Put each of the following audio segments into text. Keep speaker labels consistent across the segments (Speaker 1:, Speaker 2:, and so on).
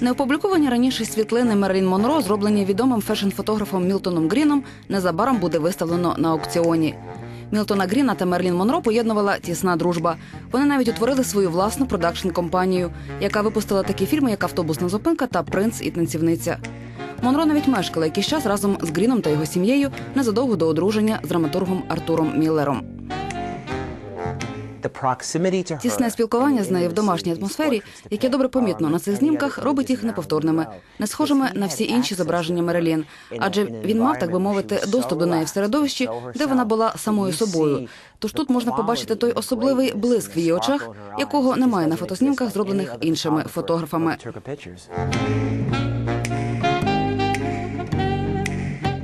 Speaker 1: Неопубліковані раніше світлини Мерлін Монро, зроблені відомим фешн-фотографом Мілтоном Гріном, незабаром буде виставлено на аукціоні. Мілтона Гріна та Мерлін Монро поєднувала тісна дружба. Вони навіть утворили свою власну продакшн-компанію, яка випустила такі фільми, як Автобусна зупинка та Принц і танцівниця. Монро навіть мешкала якийсь час разом з Гріном та його сім'єю незадовго до одруження з драматургом Артуром Міллером. Тісне спілкування з нею в домашній атмосфері, яке добре помітно на цих знімках, робить їх неповторними, не схожими на всі інші зображення Мерелін. Адже він мав, так би мовити, доступ до неї в середовищі, де вона була самою собою. Тож тут можна побачити той особливий блиск в її очах, якого немає на фотознімках, зроблених іншими фотографами.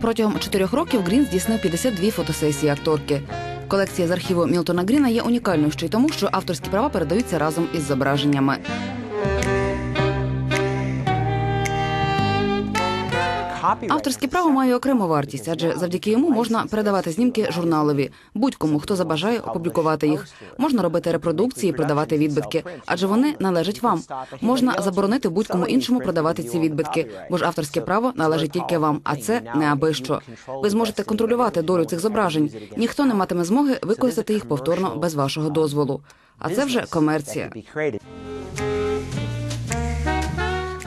Speaker 1: Протягом чотирьох років Грін здійснив 52 фотосесії акторки. Колекція з архіву Мілтона Гріна є унікальною ще й тому, що авторські права передаються разом із зображеннями. Авторське право має окрему вартість, адже завдяки йому можна передавати знімки журналові будь-кому, хто забажає опублікувати їх. Можна робити репродукції, продавати відбитки, адже вони належать вам. Можна заборонити будь-кому іншому продавати ці відбитки, бо ж авторське право належить тільки вам, а це не аби що. Ви зможете контролювати долю цих зображень. Ніхто не матиме змоги використати їх повторно без вашого дозволу. А це вже комерція.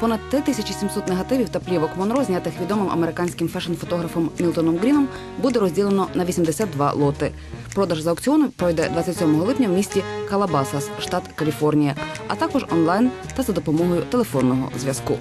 Speaker 1: Понад 3700 негативів та плівок Монро, знятих відомим американським фешн-фотографом Мілтоном Гріном, буде розділено на 82 лоти. Продаж за аукціону пройде 27 липня в місті Калабасас, штат Каліфорнія, а також онлайн та за допомогою телефонного зв'язку.